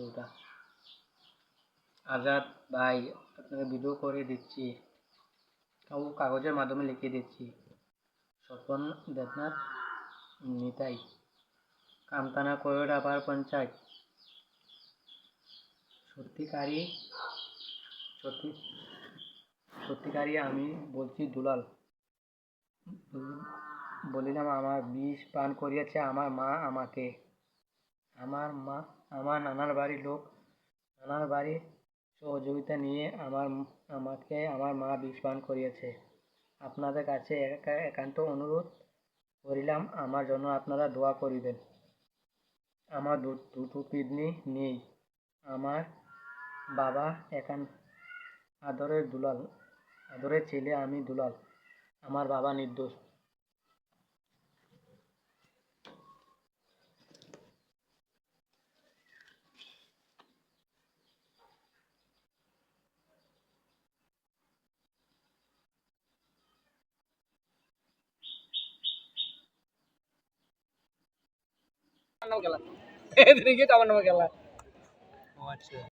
ভিডিওটা আজাদ ভাই, আপনাকে ভিডিও করে দিচ্ছি। কাউ কাগজের মাধ্যমে লিখে দিচ্ছি। স্বপন দেবনাথ, নিতাই। কামতানা কয়রা পার পঞ্চায়েত। সত্যিকারই সত্যি সত্যিকারই আমি বলছি দুলাল। বলিলাম, আমার বিষ পান করিয়েছে আমার মা আমাকে। আমার মা, আমার নানার বাড়ির লোক, নানার বাড়ির সহযোগিতা নিয়ে আমার, আমাকে, আমার মা বিষ পান করিয়েছে। আপনাদের কাছে একা- একান্ত অনুরোধ করিলাম, আমার জন্য আপনারা দোয়া করিবেন। আমার দুটো কিডনি নেই। আমার বাবা একান, আদরের দুলাল, আদরের ছেলে আমি দুলাল। আমার বাবা নির্দোষ। এদিকে আমার নামে খেলা। আচ্ছা।